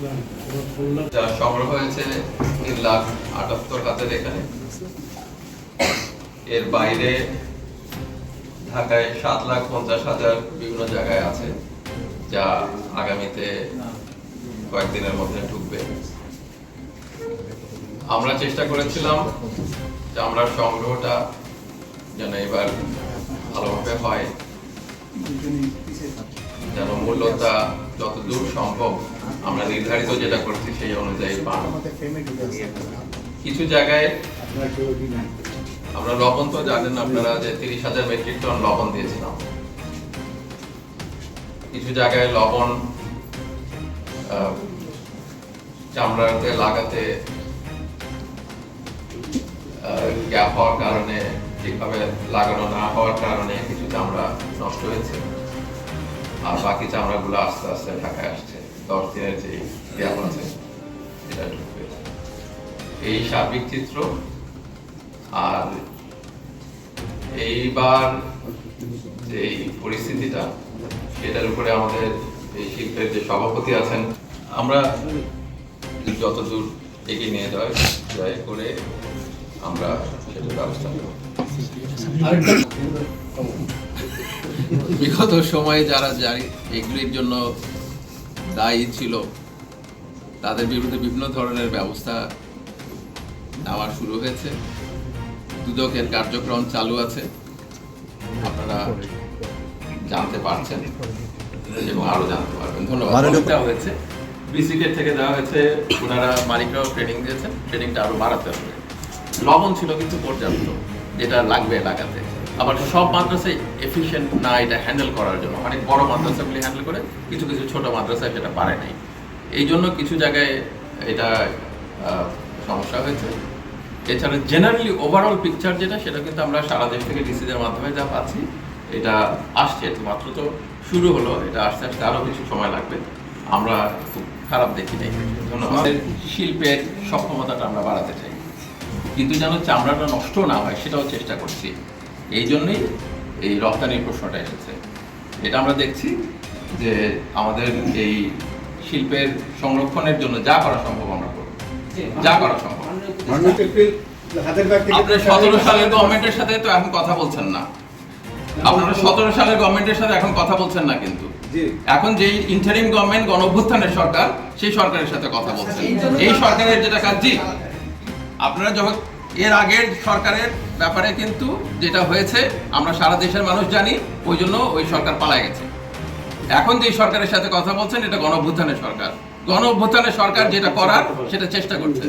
যা সংগ্রহ হয়েছে তিন লাখ আটাত্তর হাতের এখানে। এর বাইরে ঢাকায় সাত লাখ পঞ্চাশ হাজার বিভিন্ন জায়গায় আছে, যা আগামীতে কয়েকদিনের মধ্যে ঢুকবে। আমরা চেষ্টা করেছিলাম যে আমরা সংগ্রহটা যেন এবার ভালোভাবে হয়। যেন মূল্যটা যত দূর সম্ভব আমরা নির্ধারিত যেটা করছি সেই অনুযায়ী পান। কিছু জায়গায় আমরা লবণ তো জানেন আপনারা যে তিরিশ হাজার মেট্রিক টন লবণ দিয়েছিলাম। কিছু জায়গায় লবণ চামড়াতে লাগাতে গ্যাপ হওয়ার কারণে ঠিকভাবে লাগানো না হওয়ার কারণে কিছু চামড়া নষ্ট হয়েছে। আর বাকি আস্তে আস্তে ঢাকায় আসছে। দশ দিনের যে এই সার্বিক চিত্র, আর এইবার যে পরিস্থিতিটা, সেটার উপরে আমাদের এই শিল্পের যে সভাপতি আছেন, আমরা যতদূর এগিয়ে নিয়ে যায় করে আমরা সেটার ব্যবস্থা নেব। বিগত সময়ে যারা জারি এগুলির জন্য দায়ী ছিল তাদের বিরুদ্ধে বিভিন্ন ধরনের ব্যবস্থা নেওয়া শুরু হয়েছে। দুদকের কার্যক্রম চালু আছে। আপনারা জানতে পারছেন এবং আরও জানতে পারবেন। ধন্যবাদ। দেওয়া হয়েছে। বিসিকের থেকে দেওয়া হয়েছে ওনারা মালিকরাও ট্রেনিং দিয়েছেন। ট্রেনিংটা আরও বাড়াতে হবে। লবণ ছিল কিন্তু পর্যাপ্ত। যেটা লাগবে লাগাতে। আবার সব মাদ্রাসায় এফিশিয়েন্ট না এটা হ্যান্ডেল করার জন্য। অনেক বড় মাদ্রাসাগুলি হ্যান্ডেল করে কিছু কিছু ছোট মাদ্রাসায় সেটা পারে নাই। এই জন্য কিছু জায়গায় এটা সমস্যা হয়েছে। এছাড়া জেনারেলি ওভারঅল পিকচার যেটা, সেটা কিন্তু আমরা সারা দেশ থেকে ডিসিদের মাধ্যমে যা পাচ্ছি, এটা আসছে। মাত্র তো শুরু হলো, এটা আস্তে আস্তে আরও কিছু সময় লাগবে। আমরা খুব খারাপ দেখি নাই। ধন্যবাদ। শিল্পের সক্ষমতাটা আমরা বাড়াতে চাই। কিন্তু যেন চামড়াটা নষ্ট না হয় সেটাও চেষ্টা করছি। এই জন্যই এই রপ্তানির প্রশ্নটা এসেছে। এটা আমরা দেখছি যে আমাদের এই শিল্পের সংরক্ষণের জন্য যা করা সম্ভব আমরা করব। যা করা সম্ভব। আপনি সতেরো সালের গভর্নমেন্টের সাথে তো এখন কথা বলছেন না। আপনারা সতেরো সালের গভর্নমেন্টের সাথে এখন কথা বলছেন না কিন্তু। এখন যেই ইন্টারিম গভর্নমেন্ট গণ অভ্যুত্থানের সরকার সেই সরকারের সাথে কথা বলছেন। এই সরকারের যেটা কাজ জি। আপনারা যখন এর আগের সরকারের ব্যাপারে কিন্তু যেটা হয়েছে, আমরা সারা দেশের মানুষ জানি, ওই জন্য ওই সরকার পালায় গেছে। এখন যে সরকারের সাথে কথা বলছেন, এটা গণ সরকার। গণ সরকার যেটা করার, সেটা চেষ্টা করছে।